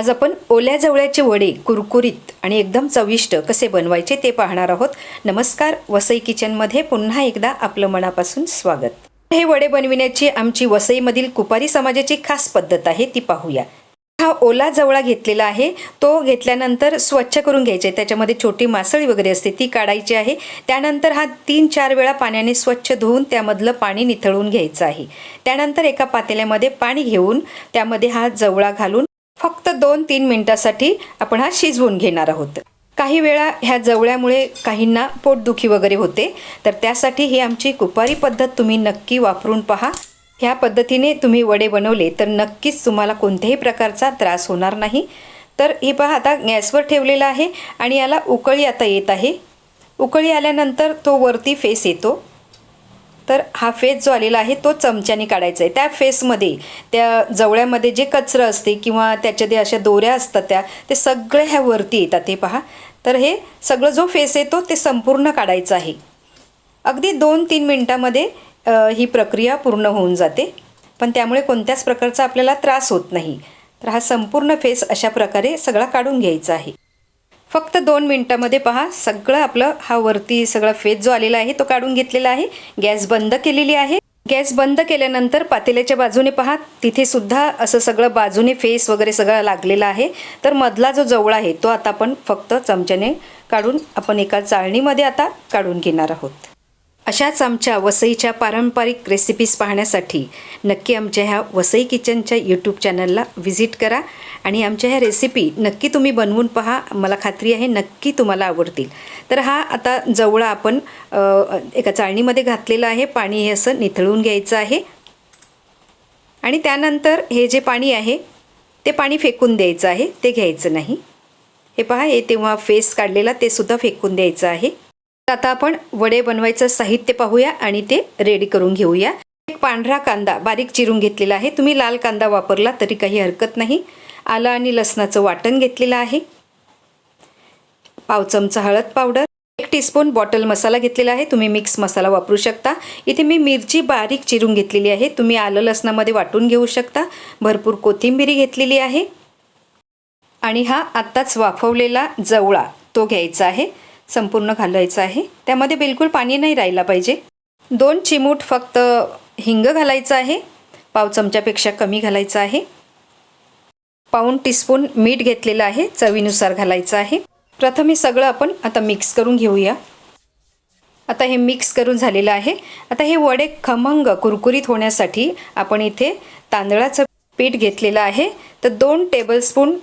आज आपण ओल्या जवळ्याचे वडे कुरकुरीत आणि एकदम चविष्ट कसे बनवायचे ते पाहणार आहोत. नमस्कार वसई किचनमध्ये पुन्हा एकदा आपलं मनापासून स्वागत. हे वडे बनविण्याची आमची वसईमधील कुपारी समाजाची खास पद्धत आहे ती पाहूया. हा ओला जवळा घेतलेला आहे. तो घेतल्यानंतर स्वच्छ करून घ्यायचे. त्याच्यामध्ये छोटी मासळी वगैरे असते ती काढायची आहे. त्यानंतर हा तीन चार वेळा पाण्याने स्वच्छ धुवून त्यामधलं पाणी निथळून घ्यायचं आहे. त्यानंतर एका पातेल्यामध्ये पाणी घेऊन त्यामध्ये हा जवळा घालून फक्त दोन तीन मिनटासाठी आपण हा शिजवून घेणार आहोत. काही वेळा ह्या जवळ्यामुळे काहींना पोटदुखी वगैरे होते तर त्यासाठी ही आमची कुपारी पद्धत तुम्ही नक्की वापरून पहा. ह्या पद्धतीने तुम्ही वडे बनवले तर नक्कीच तुम्हाला कोणत्याही प्रकारचा त्रास होणार नाही. तर हे पहा आता गॅसवर ठेवलेला आहे आणि याला उकळी आता येत आहे. उकळी आल्यानंतर तो वरती फेस येतो. तर हा फेस जो आलेला आहे तो चमच्याने काढायचा आहे. त्या फेसमध्ये त्या जवळ्यामध्ये जे कचरं असते किंवा त्याच्या जे अशा दोऱ्या असतात त्या ते सगळे ह्या वरती येतात हे पहा. तर हे सगळं जो फेस येतो ते संपूर्ण काढायचं आहे. अगदी दोन तीन मिनटामध्ये ही प्रक्रिया पूर्ण होऊन जाते. पण त्यामुळे कोणत्याच प्रकारचा आपल्याला त्रास होत नाही. तर हा संपूर्ण फेस अशा प्रकारे सगळा काढून घ्यायचा आहे. फक्त दोन मिनटामध्ये पहा सगळं आपलं हा वरती सगळा फेस जो आलेला आहे तो काढून घेतलेला आहे. गॅस बंद केलेली आहे. गॅस बंद केल्यानंतर पातेल्याच्या बाजूने पहा तिथे सुद्धा असं सगळं बाजूने फेस वगैरे सगळं लागलेलं आहे. तर मधला जो जवळ आहे तो आता आपण फक्त चमच्याने काढून आपण एका चाळणीमध्ये आता काढून घेणार आहोत. अशाच आमच्या वसईच्या पारंपरिक रेसिपीज पाहण्यासाठी नक्की आमच्या ह्या वसई किचनच्या यूट्यूब चॅनलला व्हिजिट करा आणि आमच्या ह्या रेसिपी नक्की तुम्ही बनवून पहा. मला खात्री आहे नक्की तुम्हाला आवडतील. तर हा आता जवळा आपण एका चाळणीमध्ये घातलेला आहे. पाणी हे असं निथळून घ्यायचं आहे. आणि त्यानंतर हे जे पाणी आहे ते पाणी फेकून द्यायचं आहे. ते घ्यायचं नाही. हे पहा हे तेव्हा फेस काढलेला ते सुद्धा फेकून द्यायचं आहे. आता आपण वडे बनवायचं साहित्य पाहूया आणि ते रेडी करून घेऊया. एक पांढरा कांदा बारीक चिरून घेतलेला आहे. तुम्ही लाल कांदा वापरला तरी काही हरकत नाही. आलं आणि लसणाचं वाटण घेतलेलं आहे. पाव चमचा हळद पावडर एक टीस्पून बॉटल मसाला घेतलेला आहे. तुम्ही मिक्स मसाला वापरू शकता. इथे मी मिरची बारीक चिरून घेतलेली आहे. तुम्ही आलं लसणामध्ये वाटून घेऊ शकता. भरपूर कोथिंबिरी घेतलेली आहे. आणि हा आत्ताच वाफवलेला जवळा तो घ्यायचा आहे. संपूर्ण घालायचं आहे. त्यामध्ये बिलकुल पाणी नाही राहिला पाहिजे. दोन चिमूट फक्त हिंग घालायचं आहे. पाव चमच्यापेक्षा कमी घालायचं आहे. पाऊण टीस्पून मीठ घेतलेलं आहे. चवीनुसार घालायचं आहे. प्रथम हे सगळं आपण आता मिक्स करून घेऊया. आता हे मिक्स करून झालेलं आहे. आता हे वडे खमंग कुरकुरीत होण्यासाठी आपण इथे तांदळाचं पीठ घेतलेलं आहे. तर दोन टेबलस्पून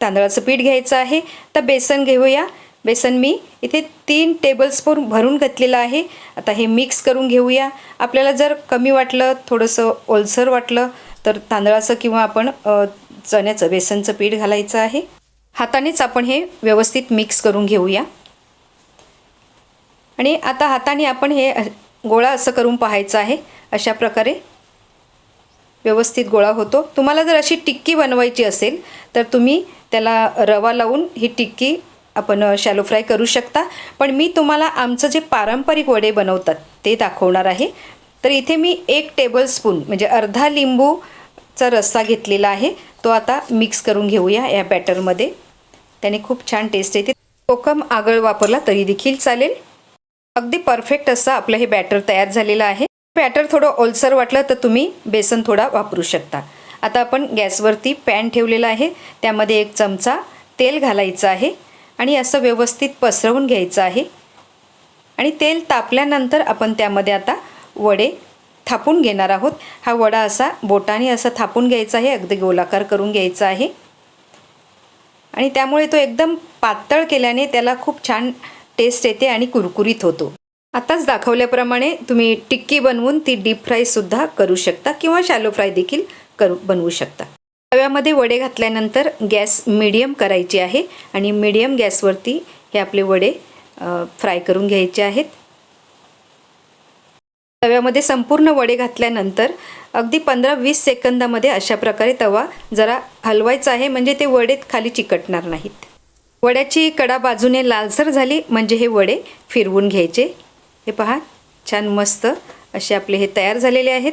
तांदळाचं पीठ घ्यायचं आहे. तर बेसन घेऊया. बेसन मी इथे तीन टेबलस्पून भरून घातलेलं आहे. आता हे मिक्स करून घेऊया. आपल्याला जर कमी वाटलं थोडंसं ओलसर वाटलं तर तांदळाचं किंवा आपण चण्याचं बेसनचं पीठ घालायचं आहे. हातानेच आपण हे व्यवस्थित मिक्स करून घेऊया. आणि आता हाताने आपण हे गोळा असं करून पाहायचं आहे. अशा प्रकारे व्यवस्थित गोळा होतो. तुम्हाला जर अशी टिक्की बनवायची असेल तर तुम्ही त्याला रवा लावून ही टिक्की आपण शॅलो फ्राय करू शकता. पण मी तुम्हाला आमचं जे पारंपरिक वडे बनवतात ते दाखवणार आहे. तर इथे मी एक टेबलस्पून म्हणजे अर्धा लिंबूचा रस्सा घेतलेला आहे. तो आता मिक्स करून घेऊया या बॅटरमध्ये त्याने खूप छान टेस्ट येते. कोकम आगळ वापरला तरी देखील चालेल. अगदी परफेक्ट असं आपलं हे बॅटर तयार झालेलं आहे. बॅटर थोडं ओलसर वाटलं तर तुम्ही बेसन थोडा वापरू शकता. आता आपण गॅसवरती पॅन ठेवलेला आहे. त्यामध्ये एक चमचा तेल घालायचं आहे. आणि असं व्यवस्थित पसरवून घ्यायचं आहे. आणि तेल तापल्यानंतर आपण त्यामध्ये आता वडे थापून घेणार आहोत. हा वडा असा बोटाने असा थापून घ्यायचा आहे अगदी गोलाकार करून घ्यायचा आहे. आणि त्यामुळे तो एकदम पातळ केल्याने त्याला खूप छान टेस्ट येते आणि कुरकुरीत होतो. आताच दाखवल्याप्रमाणे तुम्ही टिक्की बनवून ती डीप फ्रायसुद्धा करू शकता किंवा शॅलो फ्राय देखील करू बनवू शकता. तव्यामध्ये वडे घातल्यानंतर गॅस मिडियम करायची आहे आणि मिडियम गॅसवरती हे आपले वडे फ्राय करून घ्यायचे आहेत. तव्यामध्ये संपूर्ण वडे घातल्यानंतर अगदी पंधरा वीस सेकंदामध्ये अशा प्रकारे तवा जरा हलवायचा आहे म्हणजे ते वडेत खाली चिकटणार नाहीत. वड्याची कडा बाजूने लालसर झाली म्हणजे हे वडे फिरवून घ्यायचे. हे पहा छान मस्त असे आपले हे तयार झालेले आहेत.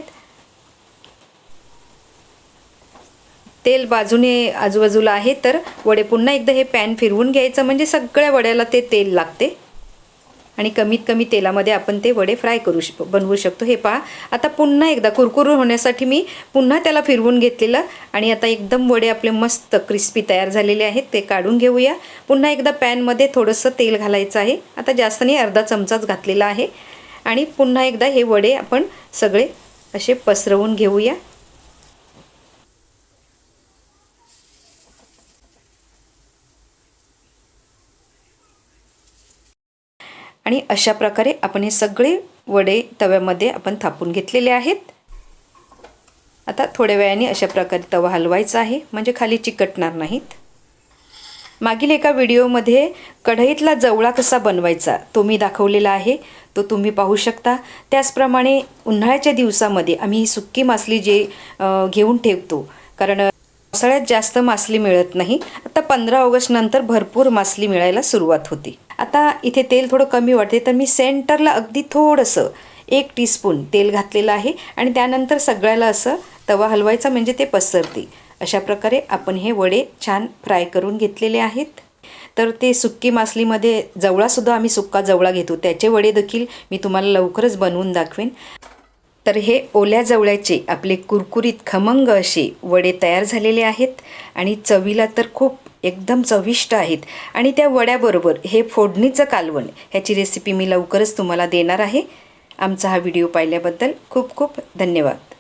तेल बाजूने आजूबाजूला आहे तर वडे पुन्हा एकदा हे पॅन फिरवून घ्यायचं. म्हणजे सगळ्या वड्याला ते तेल लागते. आणि कमीत कमी तेलामध्ये आपण ते वडे फ्राय करू श बनवू शकतो. हे पहा आता पुन्हा एकदा कुरकुरू होण्यासाठी मी पुन्हा त्याला फिरवून घेतलेलं. आणि आता एकदम वडे आपले मस्त क्रिस्पी तयार झालेले आहेत ते काढून घेऊया. पुन्हा एकदा पॅनमध्ये थोडंसं तेल घालायचं आहे. आता जास्त नाही अर्धा चमचाच घातलेला आहे. आणि पुन्हा एकदा हे वडे आपण सगळे असे पसरवून घेऊया. आणि अशा प्रकारे आपण हे सगळे वडे तव्यामध्ये आपण थापून घेतलेले आहेत. आता थोड्या वेळाने अशा प्रकारे तवा हलवायचा आहे म्हणजे खाली चिकटणार नाहीत. मागील एका व्हिडिओमध्ये कढईतला जवळा कसा बनवायचा तो मी दाखवलेला आहे तो तुम्ही पाहू शकता. त्याचप्रमाणे उन्हाळ्याच्या दिवसामध्ये आम्ही ही सुक्की मासली जे घेऊन ठेवतो कारण पावसाळ्यात जास्त मासली मिळत नाही. आता पंधरा ऑगस्टनंतर भरपूर मासली मिळायला सुरुवात होती. आता इथे तेल थोडं कमी वाटते तर मी सेंटरला अगदी थोडंसं एक टीस्पून तेल घातलेलं आहे आणि त्यानंतर सगळ्याला असं तवा हलवायचा म्हणजे ते पसरते अशा प्रकारे आपण हे वडे छान फ्राय करून घेतलेले आहेत. तर ते सुक्की मासलीमध्ये जवळासुद्धा आम्ही सुक्का जवळा घेतो. त्याचे वडे देखील मी तुम्हाला लवकरच बनवून दाखवेन. तर हे ओल्या जवळ्याचे आपले कुरकुरीत खमंग असे वडे तयार झालेले आहेत आणि चवीला तर खूप एकदम चविष्ट आहेत. आणि त्या वड्याबरोबर हे फोडणीचं कालवण ह्याची रेसिपी मी लवकरच तुम्हाला देणार आहे. आमचा हा व्हिडिओ पाहिल्याबद्दल खूप खूप धन्यवाद.